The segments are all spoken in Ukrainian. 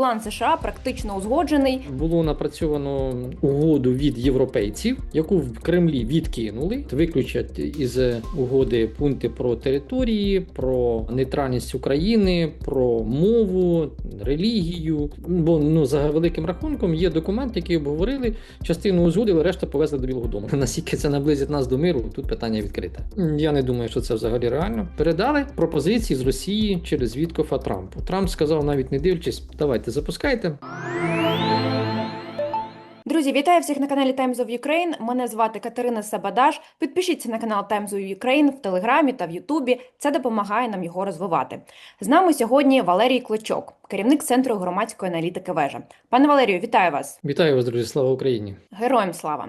План США практично узгоджений. Було напрацьовано угоду від європейців, яку в Кремлі відкинули. Виключать із угоди пункти про території, про нейтральність України, про мову, релігію. Бо ну за великим рахунком є документ, який обговорили. Частину узгодили, решта повезли до Білого Дому. Наскільки це наблизить нас до миру? Тут питання відкрите. Я не думаю, що це взагалі реально. Передали пропозиції з Росії через Віткофа Трампу. Трамп сказав, навіть не дивлячись, давайте запускайте. Друзі, вітаю всіх на каналі Times of Ukraine. Мене звати Катерина Сабадаш. Підпишіться на канал Times of Ukraine в Телеграмі та в Ютубі. Це допомагає нам його розвивати. З нами сьогодні Валерій Клочок, керівник центру громадської аналітики Вежа. Пане Валерію, вітаю вас. Вітаю вас, друзі! Слава Україні! Героям слава!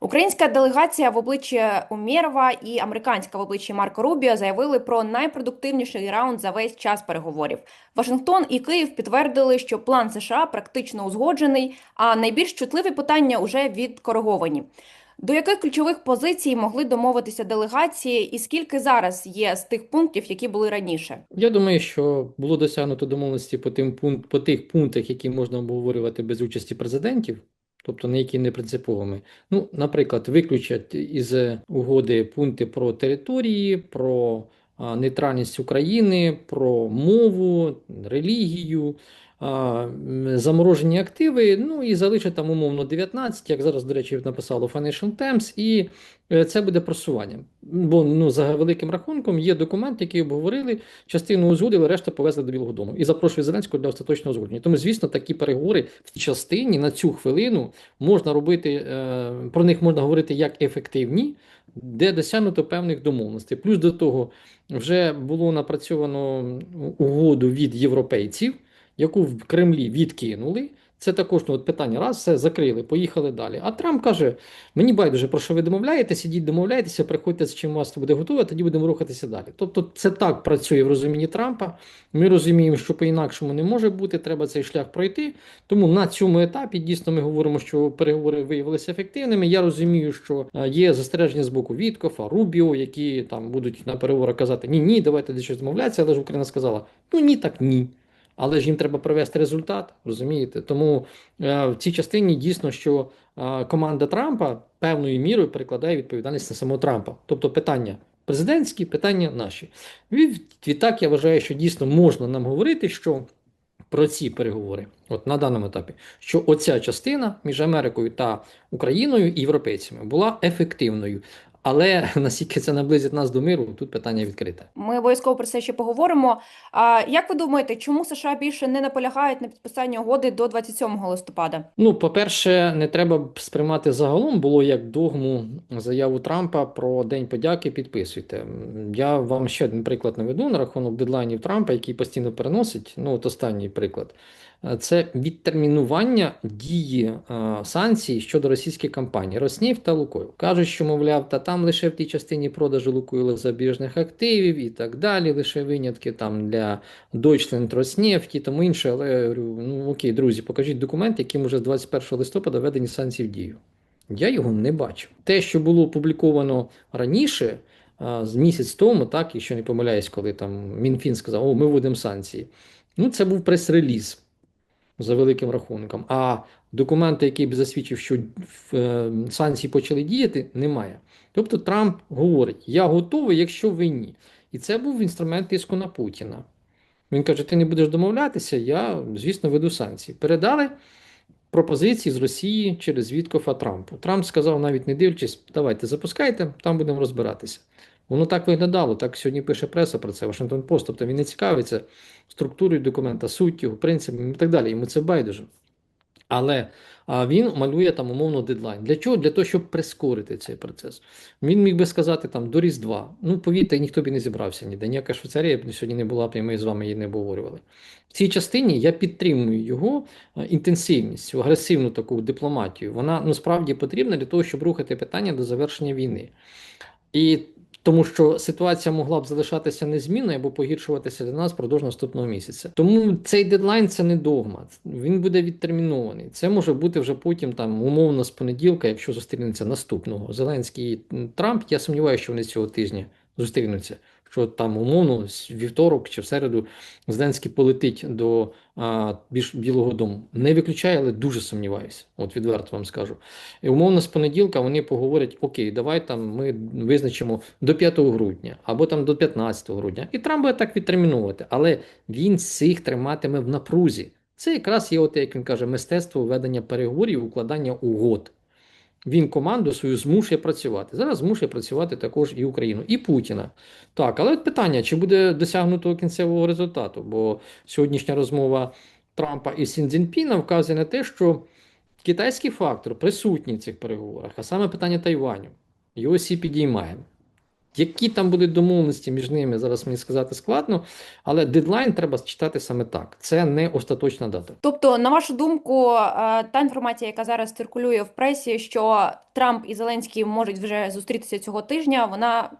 Українська делегація в обличчі Умєрова і американська в обличчі Марко Рубіо заявили про найпродуктивніший раунд за весь час переговорів. Вашингтон і Київ підтвердили, що план США практично узгоджений, а найбільш чутливі питання вже відкориговані. До яких ключових позицій могли домовитися делегації, і скільки зараз є з тих пунктів, які були раніше? Я думаю, що було досягнуто домовленості по тим пункт по тих пунктах, які можна обговорювати без участі президентів. Тобто не які не принциповими. Ну, наприклад, виключать із угоди пункти про території, про нейтральність України, про мову, релігію, заморожені активи. Ну і залишать там умовно 19, як зараз, до речі, написало Financial Times, і е, це буде просування. Бо ну, за великим рахунком є документ, який обговорили, частину узгодили, решта повезли до Білого Дому. І запрошує Зеленського для остаточного узгодження. Тому, звісно, такі переговори в частині на цю хвилину можна робити, е, про них можна говорити як ефективні, де досягнуто певних домовленостей. Плюс до того вже було напрацьовано угоду від європейців, яку в Кремлі відкинули. Це також ну, от питання. Раз, все закрили, поїхали далі. А Трамп каже: мені байдуже, про що ви домовляєтеся, ідіть домовляйтеся, приходьте з чим вас буде готове, тоді будемо рухатися далі. Тобто, це так працює в розумінні Трампа. Ми розуміємо, що по-інакшому не може бути, треба цей шлях пройти. Тому на цьому етапі дійсно ми говоримо, що переговори виявилися ефективними. Я розумію, що е, є застереження з боку Віткофа, Рубіо, які там будуть на переговорах казати ні, ні, давайте десь щось домовлятися, але ж Україна сказала: ну ні, так ні. Але ж їм треба провести результат, розумієте? Тому е, в цій частині дійсно, що е, команда Трампа певною мірою перекладає відповідальність на самого Трампа. Тобто питання президентські, питання наші. Від, відтак я вважаю, що дійсно можна нам говорити, що про ці переговори, от на даному етапі, що оця частина між Америкою та Україною і європейцями була ефективною. Але наскільки це наблизить нас до миру, тут питання відкрите. Ми обов'язково про це ще поговоримо. А як ви думаєте, чому США більше не наполягають на підписанні угоди до 27 листопада? Ну, по-перше, не треба сприймати загалом було як догму заяву Трампа про День подяки. Підписуйте. Я вам ще один приклад наведу на рахунок дедлайнів Трампа, який постійно переносить. Ну, от останній приклад. Е, Це відтермінування дії е, санкцій щодо російських компаній Роснефть та Лукойл. Кажуть, що мовляв, та там лише в тій частині продажу Лукойла забіжних активів і так далі, лише винятки там для Deutschland і тому інше. Але говорю, ну окей, друзі, покажіть документ, яким уже з 21 листопада введені санкції в дію. Я його не бачу. Те, що було опубліковано раніше, з місяць тому, так, якщо не помиляюсь, коли там Мінфін сказав, о, ми вводимо санкції. Ну, це був прес-реліз за великим рахунком. А документа, який б засвідчив, що е, санкції почали діяти, немає. Тобто Трамп говорить: я готовий, якщо ви ні. І це був інструмент тиску на Путіна. Він каже: ти не будеш домовлятися, я, звісно, веду санкції. Передали пропозиції з Росії через Віткофа Трампу. Трамп сказав, навіть не дивлячись, давайте запускайте, там будемо розбиратися. Воно так виглядало, так сьогодні пише преса про це, Вашингтон Пост. Тобто він не цікавиться структурою документа, суттю, принципами і так далі. Йому це байдуже. Але а, він малює там умовно дедлайн. Для чого? Для того, щоб прискорити цей процес. Він міг би сказати там до Різдва. Ну, повірте, ніхто б не зібрався ніде. Ніяка Швейцарія б сьогодні не була б, і ми з вами її не обговорювали. В цій частині я підтримую його е, інтенсивність, агресивну таку дипломатію. Вона насправді потрібна для того, щоб рухати питання до завершення війни. І тому що ситуація могла б залишатися незмінною або погіршуватися для нас впродовж наступного місяця. Тому цей дедлайн це не догма, він буде відтермінований. Це може бути вже потім там умовно з понеділка, якщо зустрінеться наступного Зеленський і Трамп. Я сумніваюся, що вони цього тижня зустрінуться. Що там умовно з вівторок чи в середу Зеленський полетить до більш Білого Дому. Не виключаю, але дуже сумніваюся. От відверто вам скажу. І умовно з понеділка вони поговорять: Окей, давай там ми визначимо до 5 грудня або там до 15 грудня. І Трамп буде так відтерміновувати, але він всіх триматиме в напрузі. Це якраз є, от, як він каже, мистецтво ведення переговорів, укладання угод. Він команду свою змушує працювати. Зараз змушує працювати також і Україну, і Путіна. Так, але от питання, чи буде досягнуто кінцевого результату? Бо сьогоднішня розмова Трампа і Сіндзінпіна вказує на те, що китайський фактор присутній в цих переговорах, а саме питання Тайваню, його всі підіймаємо. Які там будуть домовленості між ними, зараз мені сказати складно, але дедлайн треба читати саме так. Це не остаточна дата. Тобто, на вашу думку, е, та інформація, яка зараз циркулює в пресі, що Трамп і Зеленський можуть вже зустрітися цього тижня, вона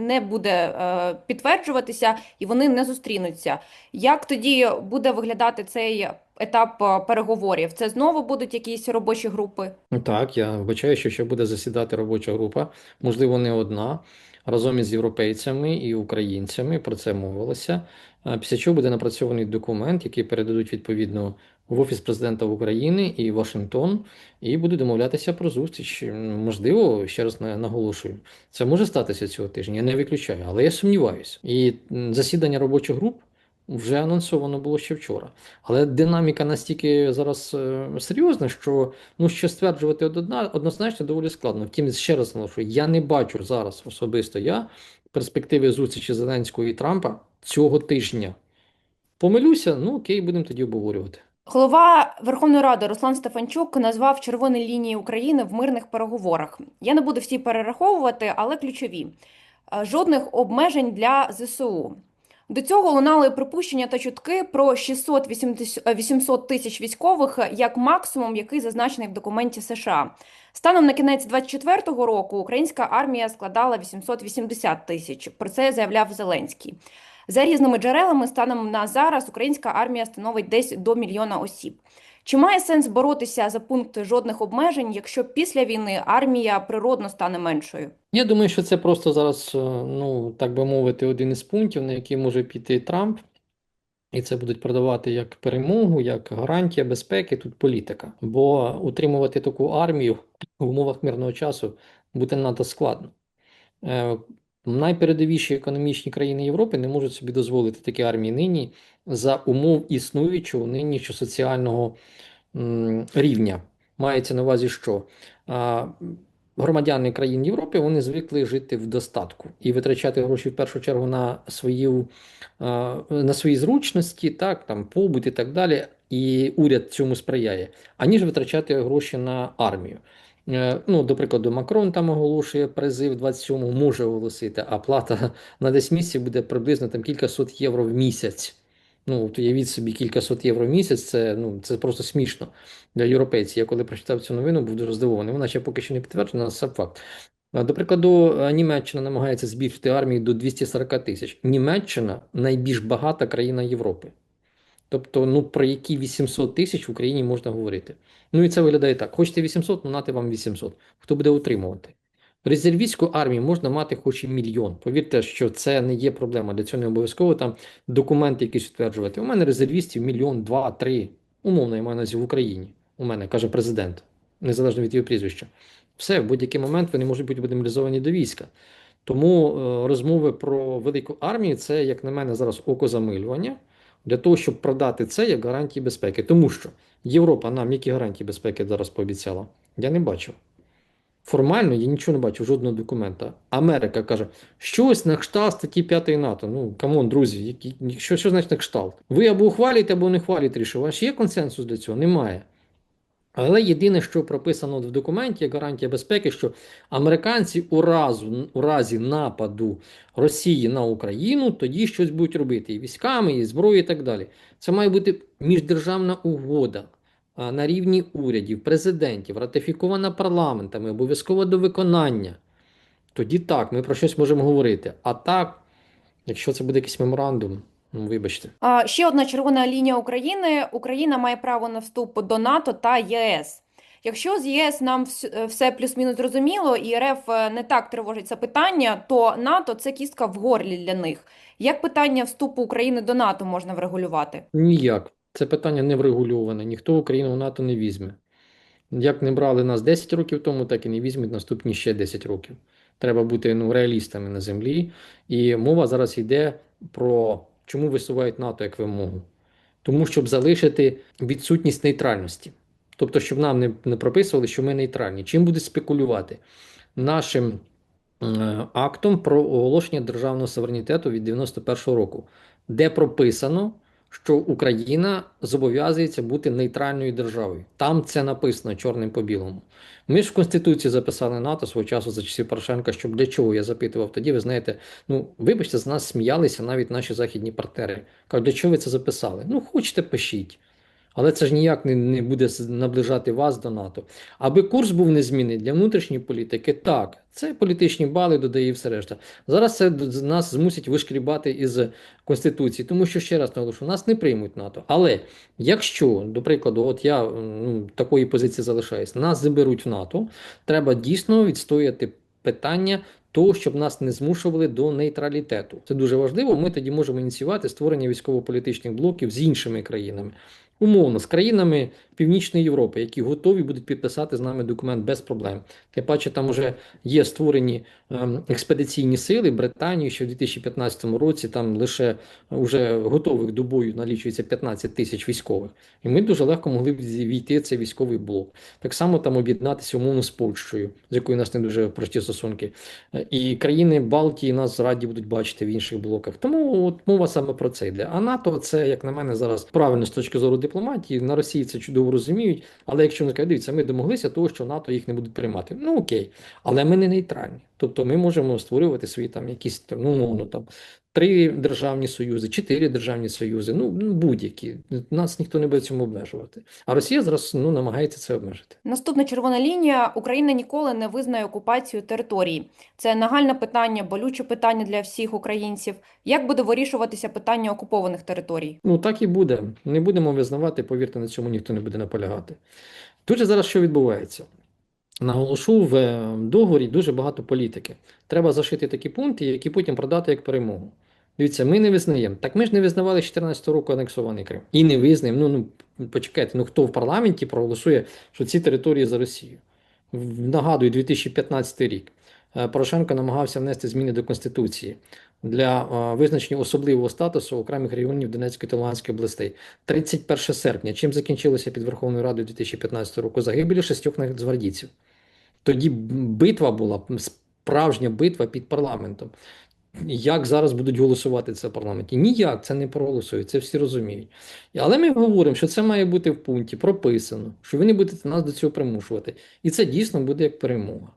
не буде е, підтверджуватися і вони не зустрінуться. Як тоді буде виглядати цей етап е, переговорів? Це знову будуть якісь робочі групи? Ну Так, я вбачаю, що ще буде засідати робоча група, можливо, не одна, разом із європейцями і українцями. Про це мовилося. Після чого буде напрацьований документ, який передадуть відповідно в Офіс президента України і Вашингтон, і будуть домовлятися про зустріч. Можливо, ще раз наголошую, це може статися цього тижня. Я не виключаю, але я сумніваюся. І засідання робочих груп вже анонсовано було ще вчора. Але динаміка настільки зараз е, серйозна, що ну що стверджувати однозначно доволі складно. Втім, ще раз наголошую, я не бачу зараз особисто я перспективи зустрічі Зеленського і Трампа цього тижня. Помилюся, ну окей, будемо тоді обговорювати. Голова Верховної Ради Руслан Стефанчук назвав червоні лінії України в мирних переговорах. Я не буду всі перераховувати, але ключові. Е, Жодних обмежень для ЗСУ. До цього лунали припущення та чутки про 680 е, 800 тисяч військових як максимум, який зазначений в документі США. Станом на кінець 24-го року українська армія складала 880 тисяч. Про це заявляв Зеленський. За різними джерелами, станом на зараз українська армія становить десь до мільйона осіб. Чи має сенс боротися за пункт жодних обмежень, якщо після війни армія природно стане меншою? Я думаю, що це просто зараз, е, ну так би мовити, один із пунктів, на який може піти Трамп, і це будуть продавати як перемогу, як гарантія безпеки, тут політика. Бо утримувати таку армію в умовах мирного часу буде надто складно. Найпередовіші економічні країни Європи не можуть собі дозволити такі армії нині за умов існуючого нині що соціального рівня. Мається на увазі, що громадяни країн Європи вони звикли жити в достатку і витрачати гроші в першу чергу на свою на свої зручності, так там побут і так далі. І уряд цьому сприяє, аніж витрачати гроші на армію. Е, Ну, до прикладу, Макрон там оголошує призив 27-му, може оголосити, а плата на десь місці буде приблизно там кількасот євро в місяць. Ну, от уявіть собі, кількасот євро в місяць, це, ну, це просто смішно для європейців. Я коли прочитав цю новину, був дуже здивований. Вона ще поки що не підтверджена, але це факт. До прикладу, е, Німеччина намагається збільшити армію до 240 тисяч. Німеччина найбільш багата країна Європи. Тобто, ну про які 800 тисяч в Україні можна говорити. Ну і це виглядає так: хочете 800, ну нати вам 800. Хто буде утримувати? Резервістську армію можна мати хоч і мільйон. Повірте, що це не є проблема. Для цього не обов'язково там документи якісь стверджувати. У мене резервістів мільйон, два, три. Умовно, я маю на в Україні. У мене каже президент, незалежно від його прізвища. Все, в будь-який момент вони можуть бути демобілізовані до війська. Тому е, розмови про велику армію це, як на мене, зараз окозамилювання для того, щоб продати це як гарантії безпеки. Тому що Європа нам які гарантії безпеки зараз пообіцяла? Я не бачив. Формально я нічого не бачив, жодного документа. Америка каже, щось на кшталт статті 5 НАТО. Ну, камон, друзі, які, що, що значить на кшталт? Ви або ухвалюєте, або не хвалюєте рішення. У вас є консенсус для цього? Немає. Але єдине, що прописано в документі, як гарантія безпеки, що американці у, разу, у разі нападу Росії на Україну тоді щось будуть робити і військами, і зброєю, і так далі. Це має бути міждержавна угода на рівні урядів, президентів, ратифікована парламентами, обов'язково до виконання. Тоді так, ми про щось можемо говорити. А так, якщо це буде якийсь меморандум, вибачте. А, Ще одна червона лінія України. Україна має право на вступ до НАТО та ЄС. Якщо з ЄС нам е, все плюс-мінус зрозуміло, і РФ е, не так тривожить це питання, то НАТО це кістка в горлі для них. Як питання вступу України до НАТО можна врегулювати? Ніяк. Це питання не врегульоване. Ніхто Україну в НАТО не візьме. Як не брали нас 10 років тому, так і не візьмуть наступні ще 10 років. Треба бути ну, реалістами на землі. І мова зараз йде про чому висувають НАТО як вимогу. Тому щоб залишити відсутність нейтральності. Тобто, щоб нам не, не прописували, що ми нейтральні. Чим буде спекулювати? Нашим е, актом про оголошення державного суверенітету від 91-го року, де прописано, що Україна зобов'язується бути нейтральною державою. Там це написано чорним по білому. Ми ж в Конституції записали НАТО свого часу за часів Порошенка, щоб для чого я запитував тоді. Ви знаєте, ну вибачте, з нас сміялися навіть наші західні партнери. Кажуть, для чого ви це записали? Ну, хочете, пишіть. Але це ж ніяк не, не буде наближати вас до НАТО. Аби курс був незмінний для внутрішньої політики, так, це політичні бали додає все решта. Зараз це нас змусить вишкрібати із Конституції, тому що ще раз наголошую, нас не приймуть НАТО. Але якщо, до прикладу, от я ну, такої позиції залишаюсь, нас заберуть в НАТО, треба дійсно відстояти питання того, щоб нас не змушували до нейтралітету. Це дуже важливо. Ми тоді можемо ініціювати створення військово-політичних блоків з іншими країнами. Умовно, з країнами Північної Європи, які готові будуть підписати з нами документ без проблем. Тим паче, там вже є створені ем, експедиційні сили Британії, що в 2015 році там лише вже готових до бою налічується 15 тисяч військових. І ми дуже легко могли б війти цей військовий блок. Так само там об'єднатися умовно з Польщею, з якою у нас не дуже прості стосунки. Е, І країни Балтії нас раді будуть бачити в інших блоках. Тому от мова саме про це йде. А НАТО це, як на мене, зараз правильно з точки зору. На Росії це чудово розуміють. Але якщо вони кажуть, дивіться, ми домоглися того, що НАТО їх не будуть приймати. Ну окей, але ми не нейтральні. Тобто ми можемо створювати свої там якісь ну, ну, там три державні союзи, чотири державні союзи, ну ну, будь-які. Нас ніхто не буде цьому обмежувати. А Росія зараз ну намагається це обмежити. Наступна червона лінія: Україна ніколи не визнає окупацію території. Це нагальне питання, болюче питання для всіх українців. Як буде вирішуватися питання окупованих територій? Ну так і буде. Не будемо визнавати, повірте, на цьому ніхто не буде наполягати. Тут же зараз що відбувається? Наголошу в е, договорі дуже багато політики. Треба зашити такі пункти, які потім продати як перемогу. Дивіться, ми не визнаємо. Так ми ж не визнавали з 2014 року анексований Крим. І не визнаємо. Ну, ну почекайте, ну хто в парламенті проголосує, що ці території за Росію? Нагадую, 2015 рік. Е, Порошенко намагався внести зміни до Конституції для е, визначення особливого статусу окремих регіонів Донецької та Луганської областей. 31 серпня. Чим закінчилося під Верховною Радою 2015 року? Загибелі шістьох нацгвардійців. Тоді битва була, справжня битва під парламентом. Як зараз будуть голосувати це в парламенті? Ніяк це не проголосують, це всі розуміють. Але ми говоримо, що це має бути в пункті прописано, що ви не будете нас до цього примушувати. І це дійсно буде як перемога.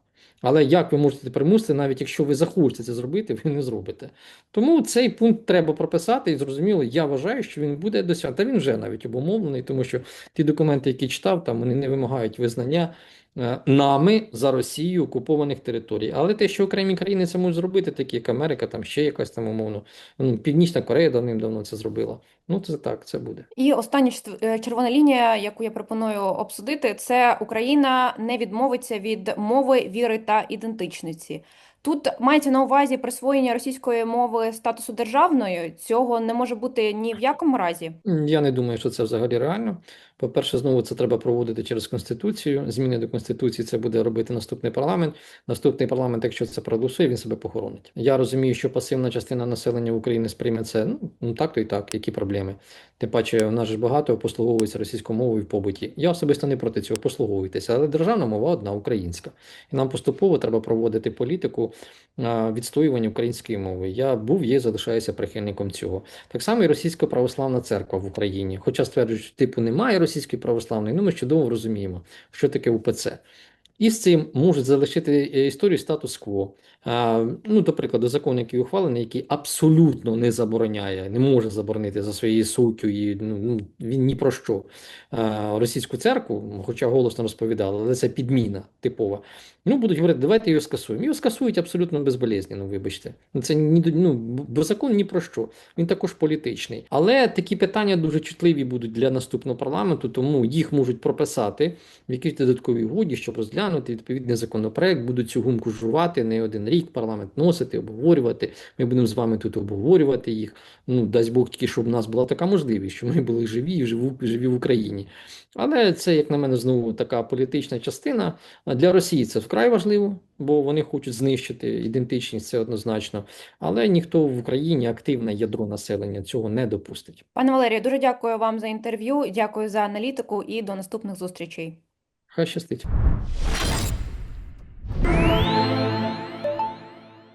Але як ви можете примусити, навіть якщо ви захочете це зробити, ви не зробите. Тому цей пункт треба прописати, і зрозуміло, я вважаю, що він буде досягнутий. Та він вже навіть обумовлений, тому що ті документи, які читав, там вони не вимагають визнання е, нами за Росією окупованих територій. Але те, що окремі країни це можуть зробити, такі як Америка, там ще якась там умовно, ну, Північна Корея давним-давно це зробила. Ну, це так, це буде. І остання е, червона лінія, яку я пропоную обсудити, це Україна не відмовиться від мови, віри та ідентичності. Тут мається на увазі присвоєння російської мови статусу державної. Цього не може бути ні в якому разі. Я не думаю, що це взагалі реально. По-перше, знову це треба проводити через Конституцію. Зміни до Конституції це буде робити наступний парламент. Наступний парламент, якщо це проголосує, він себе похоронить. Я розумію, що пасивна частина населення України сприйме це. Ну, ну так то і так, які проблеми. Тим паче, в нас ж багато послуговується російською мовою в побуті. Я особисто не проти цього послуговуйтеся, але державна мова одна українська. І нам поступово треба проводити політику відстоювання української мови. Я був, є, залишаюся прихильником цього. Так само і Російська православна церква в Україні. Хоча стверджують, що типу немає російської православної, ну ми чудово розуміємо, що таке УПЦ. І з цим можуть залишити е, історію статус-кво. Ну, до прикладу, закон, який ухвалений, який абсолютно не забороняє, не може заборонити за своєю суттю, і ну, ну, він ні про що російську церкву, хоча голосно розповідали, але це підміна типова. Ну, будуть говорити, давайте його скасуємо. Його скасують абсолютно вибачте. Ну, Це ні, ну, закон ні про що. Він також політичний. Але такі питання дуже чутливі будуть для наступного парламенту, тому їх можуть прописати в якійсь додатковій угоді, щоб розглянути відповідний законопроект, будуть цю гумку жувати не один рік, парламент носити, обговорювати. Ми будемо з вами тут обговорювати їх. Ну, дасть Бог тільки, щоб в нас була така можливість, що ми були живі і живу, живі в Україні. Але це, як на мене, знову така політична частина. Для Росії це вкрай важливо, бо вони хочуть знищити ідентичність, це однозначно. Але ніхто в Україні активне ядро населення цього не допустить. Пане Валерію, дуже дякую вам за інтерв'ю. Дякую за аналітику і до наступних зустрічей. Хай щастить.